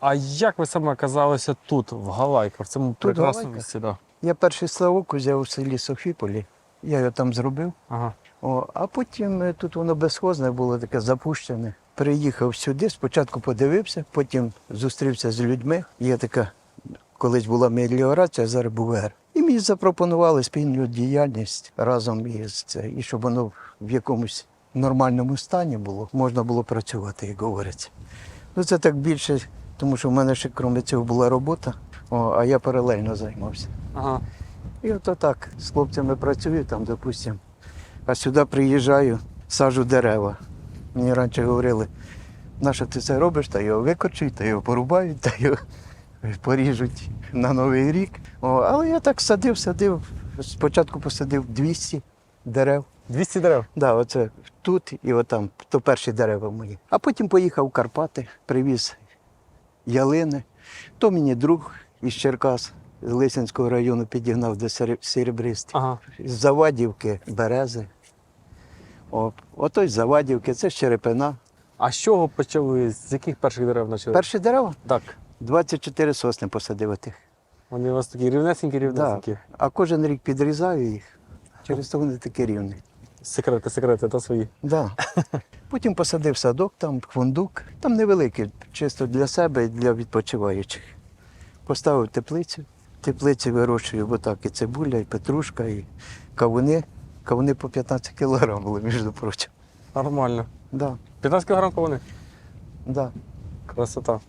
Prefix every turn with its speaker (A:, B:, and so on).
A: А як ви саме оказалися тут, в Галайках, в цьому прекрасному місці? Да.
B: Я перший ставок взяв у селі Софіполі. Я його там зробив.
A: Ага.
B: О, а потім е, тут воно безхозне було таке запущене. Приїхав сюди, спочатку подивився, потім зустрівся з людьми. Є така, колись була меліорація, зараз БУВР. І мені запропонували спільну діяльність разом із це, і щоб воно в якомусь нормальному стані було, можна було працювати, як говориться. Ну це так більше, тому що в мене ще крім цього була робота, о, а я паралельно займався.
A: Ага.
B: І от так з хлопцями працюю там, допустимо. А сюди приїжджаю, саджу дерева. Мені раніше говорили, на що ти це робиш, та його викорчують, та його порубають, та його поріжуть на Новий рік. О, але я так садив, садив. Спочатку посадив 200 дерев.
A: 200 дерев.
B: Да, оце тут і отам, то перші дерева мої. А потім поїхав в Карпати, привіз ялини. То мені друг із Черкас, з Лисинського району підігнав до Сер- Серебристи.
A: Ага.
B: З Завадівки, берези. О, ото з Завадівки, це Черепина.
A: А з чого почали? З яких перших дерев почали?
B: Перші дерева
A: Так.
B: 24 сосни посадив тих.
A: Вони у вас такі рівнесенькі, рівнесенькі.
B: А кожен рік підрізаю їх. Через то вони такі рівні.
A: Секрети, секрети, та свої.
B: Да. Потім посадив садок, там фундук. Там невеликий, чисто для себе і для відпочиваючих. Поставив теплицю. Теплиці вирощую бо так і цибуля, і петрушка, і кавуни. Кавуни по 15 кілограм були, між прочим.
A: Нормально.
B: Да,
A: 15 кг кавуни?
B: да.
A: Красота.